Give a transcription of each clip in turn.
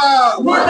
What?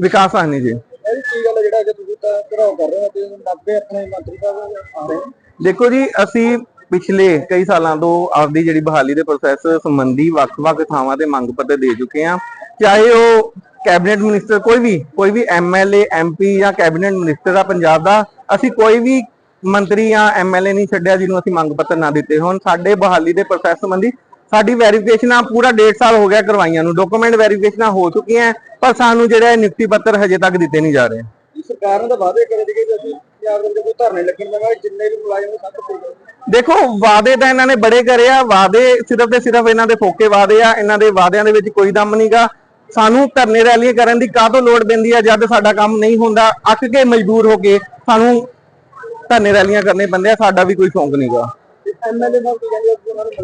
ਵਿਕਾਸ ਆਨੀ ਜੀ। ਕੀ ਗੱਲ ਜਿਹੜਾ ਕਿ ਤੁਸੀਂ ਤਾਂ ਘਰਾਓ ਕਰ ਰਹੇ ਹੋ ਤੇ 90 ਆਪਣੇ ਮੰਤਰੀ ਸਾਹਿਬ ਆ ਰਹੇ ਦੇਖੋ ਜੀ, ਅਸੀਂ ਪਿਛਲੇ ਕਈ ਸਾਲਾਂ ਤੋਂ ਆਪਦੀ ਜਿਹੜੀ ਬਹਾਲੀ ਦੇ ਪ੍ਰੋਸੈਸ ਸੰਬੰਧੀ ਵੱਖ-ਵੱਖ ਥਾਵਾਂ ਤੇ ਮੰਗ ਪੱਤਰ ਦੇ ਚੁੱਕੇ ਆ ਚਾਹੇ ਉਹ ਕੈਬਨਿਟ ਮਿਨਿਸਟਰ ਕੋਈ ਵੀ ਕੋਈ ਵੀ ਐਮਐਲਏ ਐਮਪੀ ਜਾਂ ਕੈਬਨਿਟ ਮਿਨਿਸਟਰ ਆ ਪੰਜਾਬ ਦਾ, ਅਸੀਂ ਕੋਈ ਵੀ ਮੰਤਰੀ ਜਾਂ ਐਮਐਲਏ ਨਹੀਂ ਛੱਡਿਆ ਜਿਹਨੂੰ ਅਸੀਂ ਮੰਗ ਪੱਤਰ ਨਾ ਦਿੱਤੇ ਹੋਣ। ਸਾਡੇ ਬਹਾਲੀ ਦੇ ਪ੍ਰੋਸੈਸ ਸੰਬੰਧੀ ਸਾਡੀ ਵੈਰੀਫਿਕੇਸ਼ਨਾਂ ਪੂਰਾ 1.5 ਸਾਲ ਹੋ ਗਿਆ ਕਰਵਾਈਆਂ ਨੂੰ। ਡਾਕੂਮੈਂਟ ਵੈਰੀਫਿਕੇਸ਼ਨਾਂ ਹੋ ਚੁੱਕੀਆਂ ਪਰ ਸਾਨੂੰ ਜਿਹੜਾ ਨਿਯੁਕਤੀ ਪੱਤਰ ਹਜੇ ਤੱਕ ਦਿੱਤੇ ਨਹੀਂ ਜਾ ਰਹੇ। ਸਰਕਾਰ ਨੇ ਤਾਂ ਵਾਅਦੇ ਕਰੇ ਸੀਗੇ ਕਿ ਅਸੀਂ ਪੰਜਾਬ ਦੇ ਕੋਈ ਧਰਨੇ ਲੱਗਣ ਦੇਵਾਂਗੇ ਜਿੰਨੇ ਵੀ ਮੁਲਾਜ਼ਮ ਨੇ ਸਭ ਕੁਝ ਦੇਖੋ ਵਾਅਦੇ ਤਾਂ ਇਹਨਾਂ ਨੇ ਬੜੇ ਕਰੇ ਆ। ਵਾਅਦੇ ਸਿਰਫ ਤੇ ਸਿਰਫ ਇਹਨਾਂ ਦੇ ਫੋਕੇ ਵਾਅਦੇ ਆ। ਇਹਨਾਂ ਦੇ ਵਾਅਦਿਆਂ ਦੇ ਵਿੱਚ ਕੋਈ ਦਮ ਨਹੀਂਗਾ ਸਾਨੂੰ ਧਰਨੇ ਰੈਲੀਆਂ ਕਰਨ ਦੀ ਕਾਹਤੋਂ ਲੋੜ ਪੈਂਦੀ ਆ ਜਦ ਸਾਡਾ ਕੰਮ ਨਹੀਂ ਹੁੰਦਾ। ਅੱਕ ਕੇ ਮਜਬੂਰ ਹੋ ਕੇ ਸਾਨੂੰ ਧਰਨੇ ਰੈਲੀਆਂ ਕਰਨੇ ਪੈਂਦੇ ਆ, ਸਾਡਾ ਵੀ ਕੋਈ ਸ਼ੌਂਕ ਨਹੀਂਗਾ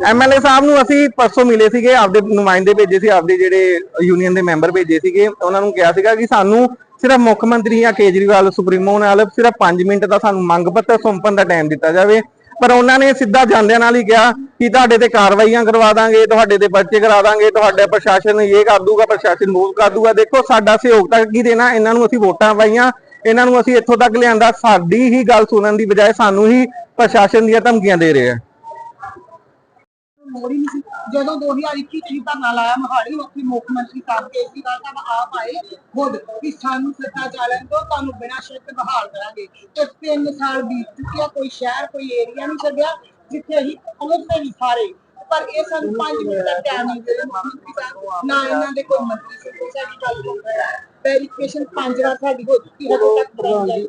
ਐਮਐਲਏ ਸਾਹਿਬ ਨੂੰ ਅਸੀਂ ਪਰਸੋਂ ਮਿਲੇ ਸੀਗੇ, ਆਪਦੇ ਨੁਮਾਇੰਦੇ ਭੇਜੇ ਸੀ, ਆਪਦੇ ਜਿਹੜੇ ਯੂਨੀਅਨ ਦੇ ਮੈਂਬਰ ਭੇਜੇ ਸੀਗੇ। ਉਹਨਾਂ ਨੂੰ ਕਿਹਾ ਸੀਗਾ ਕਿ ਸਾਨੂੰ ਸਿਰਫ ਮੁੱਖ ਮੰਤਰੀ ਜਾਂ ਕੇਜਰੀਵਾਲ, ਸੁਪਰੀਮੋ ਨਾਲ ਸਿਰਫ 5 ਮਿੰਟ ਦਾ ਸਾਨੂੰ ਮੰਗ ਪੱਤਰ ਸੌਂਪਣ ਦਾ ਟਾਈਮ ਦਿੱਤਾ ਜਾਵੇ। ਪਰ ਉਹਨਾਂ ਨੇ ਸਿੱਧਾ ਜਾਂਦਿਆਂ ਨਾਲ ਹੀ ਕਿਹਾ ਕਿ ਤੁਹਾਡੇ ਤੇ ਕਾਰਵਾਈਆਂ ਕਰਵਾ ਦਾਂਗੇ, ਤੁਹਾਡੇ ਤੇ ਪਰਚੇ ਕਰਾ ਦਾਂਗੇ, ਤੁਹਾਡੇ ਪ੍ਰਸ਼ਾਸਨ ਇਹ ਕਰ ਦੂਗਾ, ਪ੍ਰਸ਼ਾਸਨ ਉਹ ਕਰ ਦੂਗਾ। ਦੇਖੋ, ਸਾਡਾ ਸਹਿਯੋਗ ਤਾਂ ਕੀ ਦੇਣਾ? ਇਹਨਾਂ ਨੂੰ ਅਸੀਂ ਵੋਟਾਂ ਪਾਈਆਂ। ਇਹਨਾਂ ਨੂੰ ਅਸੀਂ ਇੱਥੋਂ ਤੱਕ ਲਿਆਂਦਾ, ਸਾਡੀ ਹੀ ਗੱਲ ਸੁਣਨ ਦੀ ਬਜਾਏ ਸਾਨੂੰ ਹੀ ਪ੍ਰਸ਼ਾਸਨ ਦੀਆਂ ਧਮਕੀਆਂ ਦੇ ਰਹੇ ਆ। ਲੋੜ ਨਹੀਂ ਸੀ ਜਦੋਂ 2021 ਚ ਹੀ ਧਰਨਾ ਲਾਇਆ ਮਹਾਲੀ, ਉੱਥੇ ਮੁੱਖ ਮੰਤਰੀ ਸਾਹਿਬ ਕੇਜਰੀਵਾਲ ਸਾਹਿਬ ਆਪ ਆਏ ਖੁਦ ਕਿ ਸਾਨੂੰ ਸੱਤਾ ਚੱਲਣ ਤੋਂ ਤੁਹਾਨੂੰ ਬਿਨਾਂ ਸ਼ਰਤ ਬਹਾਲ ਕਰਾਂਗੇ। ਤੇ ਤਿੰਨ ਸਾਲ ਬੀਤ ਚੁੱਕੇ ਕੋਈ ਸ਼ਹਿਰ, ਕੋਈ ਏਰੀਆ ਨਹੀਂ ਛੱਡਿਆ, ਜਿੱਥੇ ਅਸੀਂ ਪਹੁੰਚਦੇ ਨਹੀਂ ਸਾਰੇ। ਪਰ ਇਹ ਸਾਨੂੰ 5 ਮਿੰਟ ਦਾ ਟਾਈਮ ਨਹੀਂ ਦੇ ਰਹੇ। ਸਾਹਿਬ, ਨਾ ਇਹਨਾਂ ਦੇ ਕੋਈ ਮੰਤਰੀ ਸੀ ਸਾਡੀ ਗੱਲ ਸੁਣ ਰਿਹਾ। ਵੈਰੀਫਿਕੇਸ਼ਨ ਪੰਜ ਵਾਰ ਸਾਡੀ ਹੋ ਚੁੱਕੀ ਹੈ ਹਜੇ ਤੱਕ ਕਰਾਈ ਜਾਈ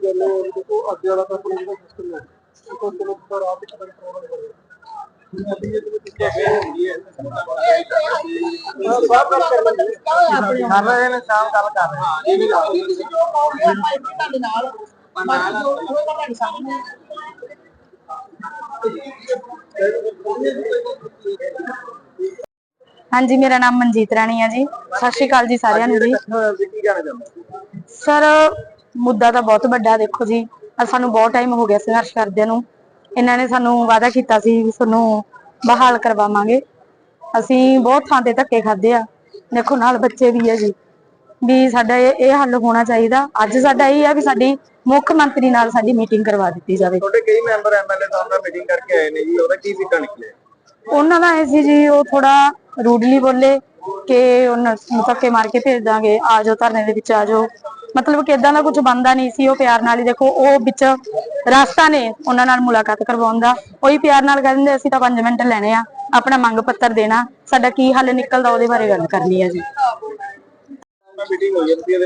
ਦੇਖੋ ਅੱਗੇ ਵਾਲਾ ਤਾਂ ਆਪਣਾ ਜਿਹੜਾ ਸਿਸਟਮ ਹੈ ਉਹ ਕੋਈ ਚਲੋ ਪਰ ਆਪ ਹੀ ਖਤਮ ਕਰਵਾਉਣਾ ਪੜੇਗਾ ਅੱਗੇ ਇਹ ਵਿੱਚ ਕਿਹਾ ਹੁੰਦੀ ਹੈ ਇਹ ਤਾਂ ਸਭ ਗੱਲ ਕਰ ਲੈਂਦੇ ਆਪਣੇ ਕਰ ਰਹੇ ਨੇ ਸ਼ਾਮ ਗੱਲ ਕਰ ਰਹੇ ਹਾਂ ਇਹ ਵੀ ਇਹ ਤੁਸੀਂ ਜੋ ਕਹੋਗੇ ਆਪਾਂ ਇੱਥੇ ਤੁਹਾਡੇ ਨਾਲ ਹਾਂਜੀ ਮੇਰਾ ਨਾਮ ਮਨਜੀਤ ਰਾਣੀ ਹੈ ਜੀ। ਸਤਿ ਸ਼੍ਰੀ ਅਕਾਲ ਜੀ ਸਾਰਿਆਂ ਨੂੰ ਜੀ। ਕੀ ਕਹਿਣਾ ਚਾਹੁੰਦੇ ਸਰ ਮੁੱਦਾ ਤਾਂ ਬਹੁਤ ਵੱਡਾ ਦੇਖੋ ਜੀ। ਸਾਨੂੰ ਬਹੁਤ ਟਾਈਮ ਹੋ ਗਿਆ ਸੰਘਰਸ਼ ਕਰਦਿਆਂ ਨੂੰ। ਇਹਨਾਂ ਨੇ ਸਾਨੂੰ ਵਾਅਦਾ ਕੀਤਾ ਸੀ ਵੀ ਤੁਹਾਨੂੰ ਬਹਾਲ ਕਰਵਾਵਾਂਗੇ। ਅਸੀਂ ਬਹੁਤ ਥਾਂ ਤੇ ਧੱਕੇ ਖਾਦੇ ਆ। ਦੇਖੋ ਨਾਲ ਬੱਚੇ ਵੀ ਹੈ ਜੀ। ਵੀ ਸਾਡਾ ਇਹ ਹੱਲ ਹੋਣਾ ਚਾਹੀਦਾ। ਅੱਜ ਸਾਡਾ ਇਹ ਆ ਵੀ ਸਾਡੀ ਮੁੱਖ ਮੰਤਰੀ ਨਾਲ ਸਾਡੀ ਮੀਟਿੰਗ ਕਰਵਾ ਦਿੱਤੀ ਜਾਵੇ। ਤੁਹਾਡੇ ਕਈ ਮੈਂਬਰ ਐਮਐਲਏ ਸਾਹਿਬ ਨਾਲ ਮੀਟਿੰਗ ਕਰਕੇ ਆਏ ਨੇ ਜੀ। ਉਹਦਾ ਕੀ ਸਿੱਟਾ ਨਿਕਲਿਆ? ਉਹਨਾਂ ਦਾ ਇਹ ਸੀ ਜੀ ਉਹ ਥੋੜਾ ਰੂਡਲੀ ਬੋਲੇ ਕਿ ਉਹਨਾਂ ਨੂੰ ਧੱਕੇ ਮਾਰ ਕੇ ਭੇਜ ਦਾਂਗੇ ਆ ਜਾਓ ਧਰਨੇ ਦੇ ਵਿੱਚ ਆ ਜਾਓ। ਮਤਲਬ ਕਿ ਇਦਾਂ ਦਾ ਕੁਝ ਬੰਦਾ ਨਹੀਂ ਸੀ ਉਹ ਪਿਆਰ ਨਾਲ ਹੀ ਦੇਖੋ ਉਹ ਵਿੱਚ ਰਾਸਤਾ ਨੇ ਉਹਨਾਂ ਨਾਲ ਮੁਲਾਕਾਤ ਕਰਵਾਉਣ ਦਾ। ਉਹੀ ਪਿਆਰ ਨਾਲ ਕਹਿੰਦੇ ਅਸੀਂ ਤਾਂ 5 ਮਿੰਟ ਲੈਣੇ ਆ ਆਪਣਾ ਮੰਗ ਪੱਤਰ ਦੇਣਾ ਸਾਡਾ ਕੀ ਹੱਲ ਨਿਕਲਦਾ ਉਹਦੇ ਬਾਰੇ ਗੱਲ ਕਰਨੀ ਹੈ ਜੀ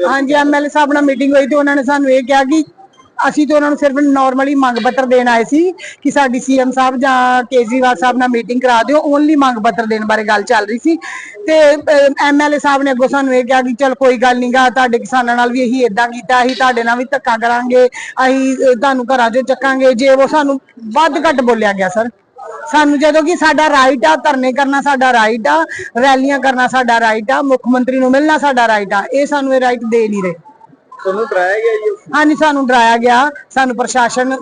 ਹਾਂਜੀ ਐਮਐਲਏ ਸਾਹਿਬ ਨਾਲ ਮੀਟਿੰਗ ਹੋਈ ਤੇ ਉਹਨਾਂ ਨੇ ਸਾਨੂੰ ਇਹ ਕਿਹਾ ਕਿ ਅਸੀਂ ਤੇ ਉਹਨਾਂ ਨੂੰ ਸਿਰਫ ਨਾਰਮਲੀ ਮੰਗ ਪੱਤਰ ਦੇਣ ਆਏ ਸੀ ਕਿ ਸਾਡੀ ਸੀਐਮ ਸਾਹਿਬ ਜਾਂ ਕੇਜਰੀਵਾਲ ਸਾਹਿਬ ਨਾਲ ਮੀਟਿੰਗ ਕਰਾ ਦਿਓ। ਓਨਲੀ ਮੰਗ ਪੱਤਰ ਦੇਣ ਬਾਰੇ ਗੱਲ ਚੱਲ ਰਹੀ ਸੀ। ਤੇ ਐਮਐਲਏ ਸਾਹਿਬ ਨੇ ਅੱਗੋਂ ਸਾਨੂੰ ਇਹ ਕਿਹਾ ਕਿ ਚਲ ਕੋਈ ਗੱਲ ਨਹੀਂਗਾ ਤੁਹਾਡੇ ਕਿਸਾਨਾਂ ਨਾਲ ਵੀ ਇਹੀ ਇਦਾਂ ਕੀਤਾ, ਅਸੀਂ ਤੁਹਾਡੇ ਨਾਲ ਵੀ ਧੱਕਾ ਕਰਾਂਗੇ, ਅਸੀਂ ਤੁਹਾਨੂੰ ਘਰਾਂ 'ਚੋਂ ਚੱਕਾਂਗੇ। ਜੇ ਉਹ ਸਾਨੂੰ ਵੱਧ ਘੱਟ ਬੋਲਿਆ ਗਿਆ ਸਰ ਸਾਨੂੰ ਜਦੋਂ ਕਿ ਸਾਡਾ ਰਾਈਟ ਆ, ਧਰਨੇ ਕਰਨਾ ਸਾਡਾ ਰਾਈਟ ਆ, ਰੈਲੀਆਂ ਕਰਨਾ ਸਾਡਾ ਰਾਈਟ ਆ, ਮੁੱਖ ਮੰਤਰੀ ਨੂੰ ਮਿਲਣਾ ਸਾਡਾ ਰਾਈਟ ਆ, ਇਹ ਸਾਨੂੰ ਇਹ ਰਾਈਟ ਦੇ ਨਹੀਂ ਰਹੇ। ਤੁਹਾਨੂੰ ਡਰਾਇਆ ਗਿਆ ਜੀ? ਹਾਂਜੀ ਸਾਨੂੰ ਡਰਾਇਆ ਗਿਆ। ਸਾਨੂੰ ਪ੍ਰਸ਼ਾਸਨ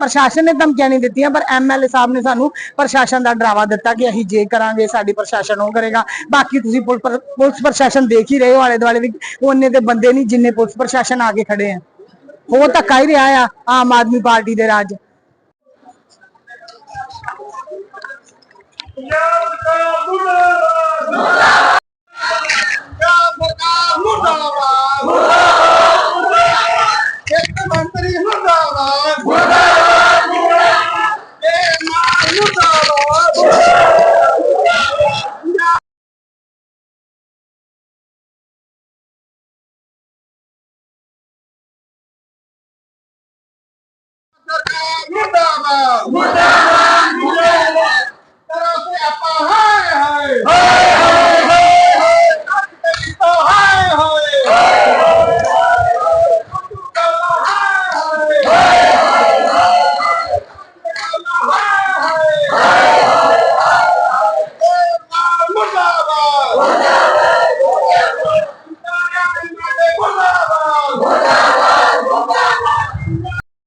ਪ੍ਰਸ਼ਾਸਨ ਨੇ ਧਮਕੀਆਂ ਨਹੀਂ ਦਿੱਤੀਆਂ ਪਰ ਐਮਐਲਏ ਸਾਹਿਬ ਨੇ ਸਾਨੂੰ ਪ੍ਰਸ਼ਾਸਨ ਦਾ ਡਰਾਵਾ ਦਿੱਤਾ ਕਿ ਅਸੀਂ ਜੇ ਕਰਾਂਗੇ ਸਾਡੀ ਪ੍ਰਸ਼ਾਸਨ ਉਹ ਕਰੇਗਾ। ਬਾਕੀ ਤੁਸੀਂ ਪੁਲਿਸ ਪ੍ਰਸ਼ਾਸਨ ਦੇਖ ਹੀ ਰਹੇ ਹੋ ਆਲੇ ਦੁਆਲੇ ਵੀ ਉਹਨੇ ਤੇ ਬੰਦੇ ਨਹੀਂ ਜਿੰਨੇ ਪੁਲਿਸ ਪ੍ਰਸ਼ਾਸਨ ਆ ਕੇ ਖੜੇ ਆ। ਉਹ ਧੱਕਾ ਹੀ ਰਿਹਾ ਆ ਆਮ ਆਦਮੀ ਪਾਰਟੀ ਦੇ ਰਾਜ। Punjab Uh, We.